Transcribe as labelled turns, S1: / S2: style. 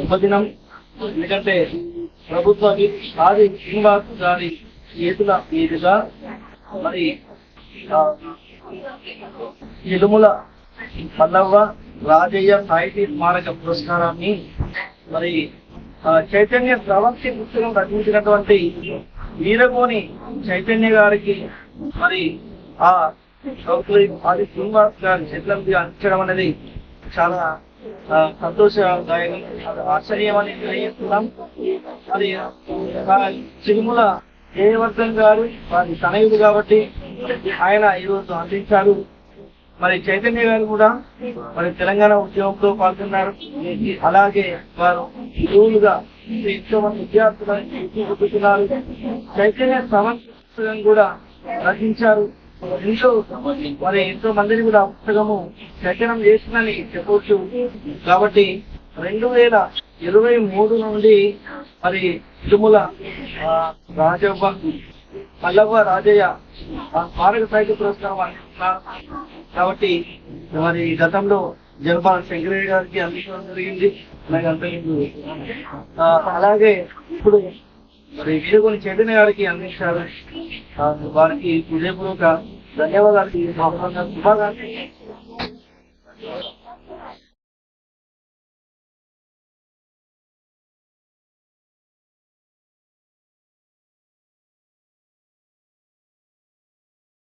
S1: ఉపదినం. ఎందుకంటే ప్రభుత్వ ఆది శ్రీనివాస్ గారి చేతుల మీదుగా మరి ఆ, ఇలుముల పల్లవ్వ రాజయ్య సాహితీ స్మారక పురస్కారాన్ని మరి ఆ, చైతన్య ప్రవక్తి పుస్తకం రచించినటువంటి వీరగోని చైతన్య గారికి మరి ఆ ఆది శ్రీనివాస్ గారి చేతుల మీద అందించడం అనేది చాలా సంతోషదాయకం అది ఆశ్చర్యమని తెలియజేస్తున్నాం. మరి ఆ, జయవర్ధన్ గారు వారి తనయుడు కాబట్టి ఆయన ఈరోజు అందించారు. మరి చైతన్య గారు కూడా మరి తెలంగాణ ఉద్యోగంలో పాల్గొన్నారు. అలాగే వారు గురువులుగా ఎంతో మంది విద్యార్థులను చైతన్య సమస్యలను కూడా రచించారు ఎంతో మరి ఎంతో మందిని కూడా పుస్తకము రచనం చేసిందని చెప్పవచ్చు కాబట్టి రెండు వేల ఇరవై మూడు నుండి మరి తిరుమల ఆ, రాజవ్వ రాజయ్య పారక సాహిత్య పురస్కారం కాబట్టి మరి గతంలో జలపాల శంకరయ్య గారికి అందించడం జరిగింది. అలాగే ఇప్పుడు మరి వీరగొని చైతన్య గారికి అందించారు. వారికి హృదయపూర్వక ధన్యవాదాలు. శుభాకాంక్షలు